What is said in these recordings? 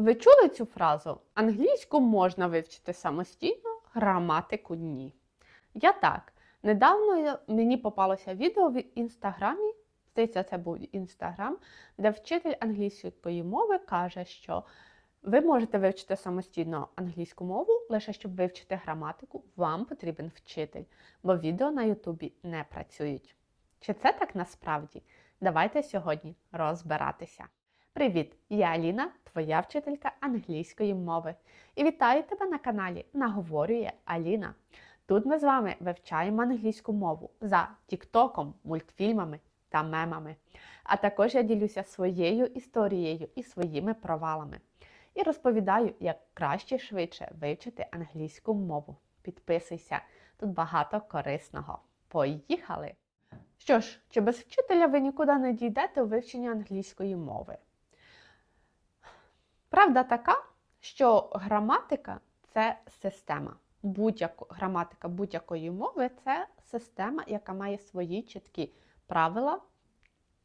Ви чули цю фразу? Англійську можна вивчити самостійно, граматику ні. Я так. Недавно мені попалося відео в інстаграмі, здається, це був інстаграм, де вчитель англійської мови каже, що ви можете вивчити самостійно англійську мову, лише щоб вивчити граматику, вам потрібен вчитель, бо відео на Ютубі не працюють. Чи це так насправді? Давайте сьогодні розбиратися. Привіт! Я Аліна, твоя вчителька англійської мови. І вітаю тебе на каналі Наговорює Аліна. Тут ми з вами вивчаємо англійську мову за тіктоком, мультфільмами та мемами. А також я ділюся своєю історією і своїми провалами. І розповідаю, як краще швидше вивчити англійську мову. Підписуйся, тут багато корисного. Поїхали! Що ж, чи без вчителя ви нікуди не дійдете у вивченні англійської мови? Правда така, що граматика це система. Будь-яко, граматика будь-якої мови це система, яка має свої чіткі правила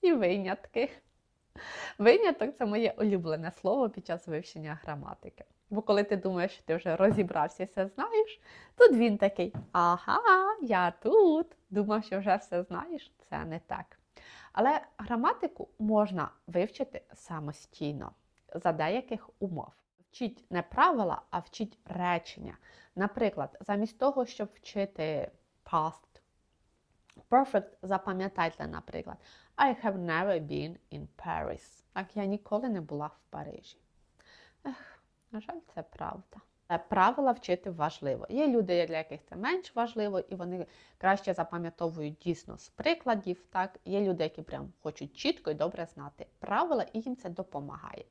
і винятки. Виняток це моє улюблене слово під час вивчення граматики. Бо коли ти думаєш, що ти вже розібрався і все знаєш, тут він такий: ага, я тут. Думав, що вже все знаєш. Це не так. Але граматику можна вивчити самостійно за деяких умов. Вчіть не правила, а вчіть речення. Наприклад, замість того, щоб вчити past perfect, запам'ятайте, наприклад, I have never been in Paris. Так, я ніколи не була в Парижі. Ех, на жаль, це правда. Е, Правила вчити важливо. Є люди, для яких це менш важливо, і вони краще запам'ятовують дійсно з прикладів. Так? Є люди, які прям хочуть чітко і добре знати правила, і їм це допомагає.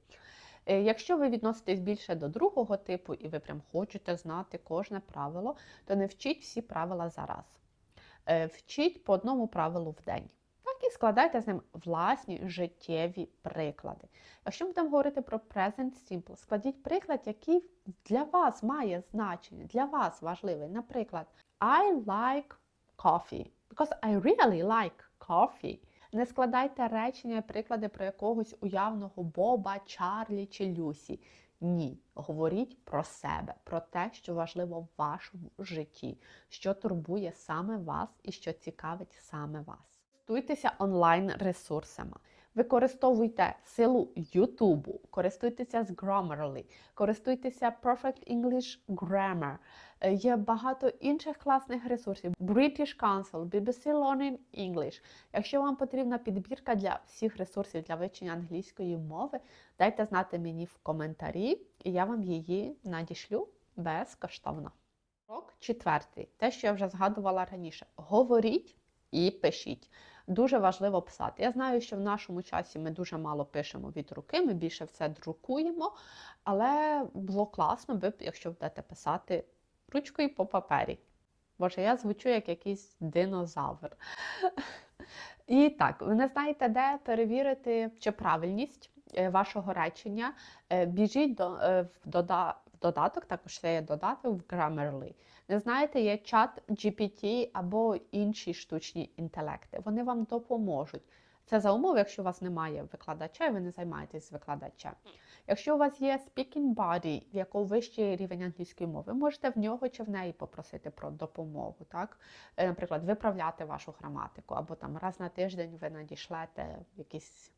Е, Якщо ви відноситесь більше до другого типу, і ви прям хочете знати кожне правило, то не вчіть всі правила зараз. Е, Вчіть по одному правилу в день. І складайте з ним власні життєві приклади. Якщо ми будемо говорити про present simple, складіть приклад, який для вас має значення, для вас важливий. Наприклад, I like coffee because I really like coffee. Не складайте речення і приклади про якогось уявного Боба, Чарлі чи Люсі. Ні, говоріть про себе, про те, що важливо в вашому житті, що турбує саме вас і що цікавить саме вас. Користуйтеся онлайн-ресурсами. Використовуйте силу Ютубу, користуйтеся з Grammarly, користуйтеся Perfect English Grammar. Е, Є багато інших класних ресурсів. British Council, BBC Learning English. Якщо вам потрібна підбірка для всіх ресурсів для вивчення англійської мови, дайте знати мені в коментарі, і я вам її надішлю безкоштовно. Крок четвертий, те, що я вже згадувала раніше. Говоріть і пишіть. Дуже важливо писати. Я знаю, що в нашому часі ми дуже мало пишемо від руки, ми більше все друкуємо, але було класно, би, якщо будете писати ручкою по папері. Боже, я звучу як якийсь динозавр. І так, ви не знаєте, де перевірити чи правильність е, вашого речення. Е, Біжіть до, е, в, дода, додаток, також це є додаток в Grammarly. Не знаєте, є чат GPT або інші штучні інтелекти. Вони вам допоможуть. Це за умови, якщо у вас немає викладача і ви не займаєтесь викладачем. Якщо у вас є speaking body, в якого вищий рівень англійської мови, ви можете в нього чи в неї попросити про допомогу. Так? Е, Наприклад, виправляти вашу граматику, або там раз на тиждень ви надішлете якісь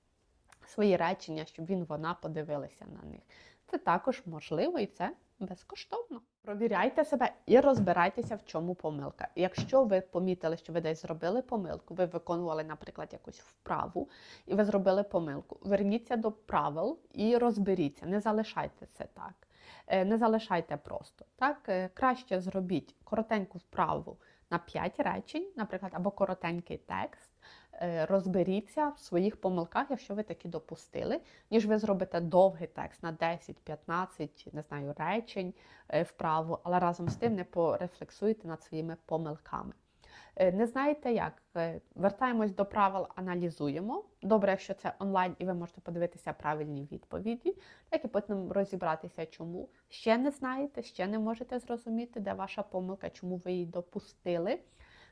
свої речення, щоб він вона подивилися на них. Це також можливо і це безкоштовно. Провіряйте себе і розбирайтеся, в чому помилка. Якщо ви помітили, що ви десь зробили помилку, ви виконували, наприклад, якусь вправу, і ви зробили помилку, верніться до правил і розберіться, не залишайте це так. Е, Не залишайте просто. Так? Е, Краще зробіть коротеньку вправу на 5 речень, наприклад, або коротенький текст. Е, Розберіться в своїх помилках, якщо ви такі допустили, ніж ви зробите довгий текст на 10-15 не знаю, речень е, вправу, але разом з тим не порефлексуєте над своїми помилками. Е, Не знаєте як? Вертаємось до правил, аналізуємо. Добре, якщо це онлайн і ви можете подивитися правильні відповіді, так і потім розібратися, чому ще не знаєте, ще не можете зрозуміти, де ваша помилка, чому ви її допустили.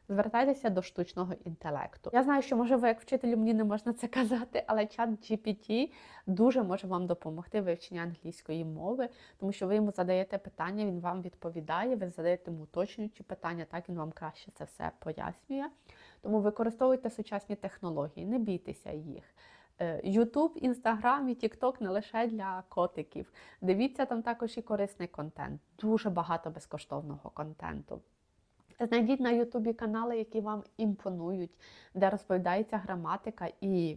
Звертайтеся до штучного інтелекту. Я знаю, що можливо, як вчителю мені не можна це казати, але чат GPT дуже може вам допомогти вивченні англійської мови, тому що ви йому задаєте питання, він вам відповідає, ви задаєте йому уточнюючі питання, так він вам краще це все пояснює. Тому використовуйте сучасні технології, не бійтеся їх. Ютуб, Інстаграм і Тікток не лише для котиків. Дивіться там також і корисний контент, дуже багато безкоштовного контенту. Знайдіть на Ютубі канали, які вам імпонують, де розповідається граматика, і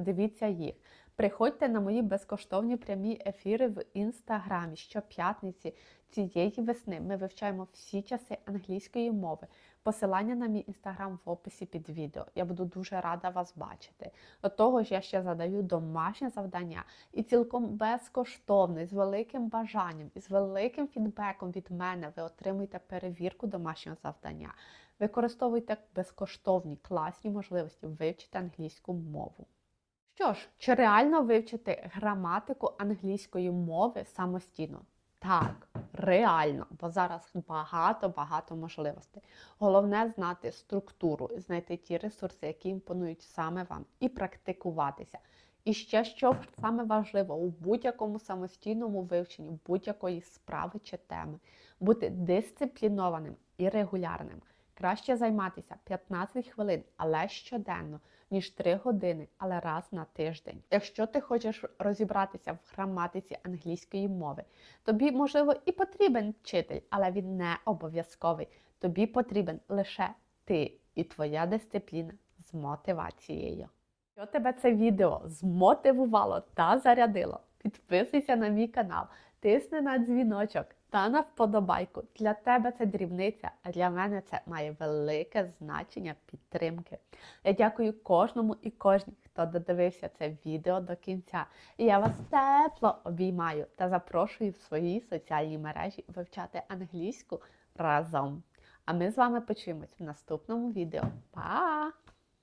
дивіться їх. Приходьте на мої безкоштовні прямі ефіри в інстаграмі щоп'ятниці цієї весни. Ми вивчаємо всі часи англійської мови. Посилання на мій інстаграм в описі під відео. Я буду дуже рада вас бачити. До того ж, я ще задаю домашнє завдання і цілком безкоштовне, з великим бажанням і з великим фідбеком від мене ви отримуєте перевірку домашнього завдання. Використовуйте безкоштовні класні можливості вивчити англійську мову. Що ж, чи реально вивчити граматику англійської мови самостійно? Так, реально, бо зараз багато-багато можливостей. Головне знати структуру, знайти ті ресурси, які імпонують саме вам, і практикуватися. І ще що саме важливо у будь-якому самостійному вивченні будь-якої справи чи теми, бути дисциплінованим і регулярним. Краще займатися 15 хвилин, але щоденно, ніж 3 години, але раз на тиждень. Якщо ти хочеш розібратися в граматиці англійської мови, тобі, можливо, і потрібен вчитель, але він не обов'язковий. Тобі потрібен лише ти і твоя дисципліна з мотивацією. Якщо тебе це відео змотивувало та зарядило, підписуйся на мій канал, тисни на дзвіночок та на вподобайку. Для тебе це дрібниця, а для мене це має велике значення підтримки. Я дякую кожному і кожній, хто додивився це відео до кінця. І я вас тепло обіймаю та запрошую в свої соціальні мережі вивчати англійську разом. А ми з вами почуємось в наступному відео. Па!